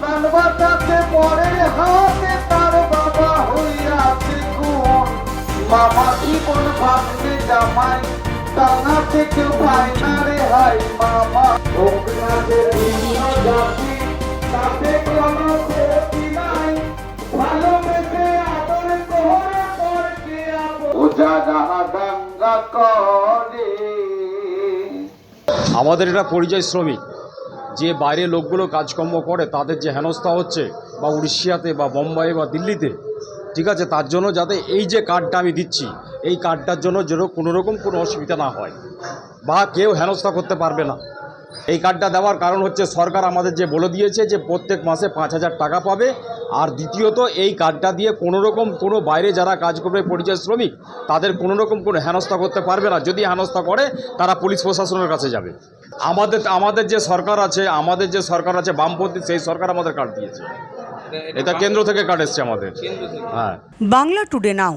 বাঁচাতে পরের হাতে তার বাবা হইয়াছে মামা জীবন জামাই, টানা থেকে না রে হাই মামা। জাতি, তাতে ক্ষতি নাই ভালোবেসে আদর করে বুঝা যাহা করে। আমাদের এটা পরিযায়ী শ্রমিক। যে বাইরে লোকগুলো কাজকর্ম করে, তাদের যে হেনস্থা হচ্ছে, বা উড়িষ্যাতে, বা বোম্বাই বা দিল্লিতে, ঠিক আছে? তার জন্য যাতে এই যে কার্ডটা আমি দিচ্ছি, এই কার্ডটার জন্য যেন কোনো রকম কোনো অসুবিধা না হয়, বা কেউ হেনস্থা করতে পারবে না। এই কার্ডটা দেওয়ার কারণ হচ্ছে, সরকার আমাদের যে বলে দিয়েছে যে প্রত্যেক মাসে পাঁচ হাজার টাকা পাবে, আর দ্বিতীয়ত এই কার্ডটা দিয়ে কোনো রকম কোনো বাইরে যারা কাজ করবে, পরিযায়ী শ্রমিক, তাদের কোনো রকম কোনো হেনস্থা করতে পারবে না। যদি হেনস্থা করে, তারা পুলিশ প্রশাসনের কাছে যাবে। আমাদের আমাদের যে সরকার আছে আমাদের যে সরকার আছে বামপন্থী সেই সরকার আমাদের কাট দিয়েছে। এটা কেন্দ্র থেকে কার্ড এসছে আমাদের। হ্যাঁ। বাংলা টুডে নাও।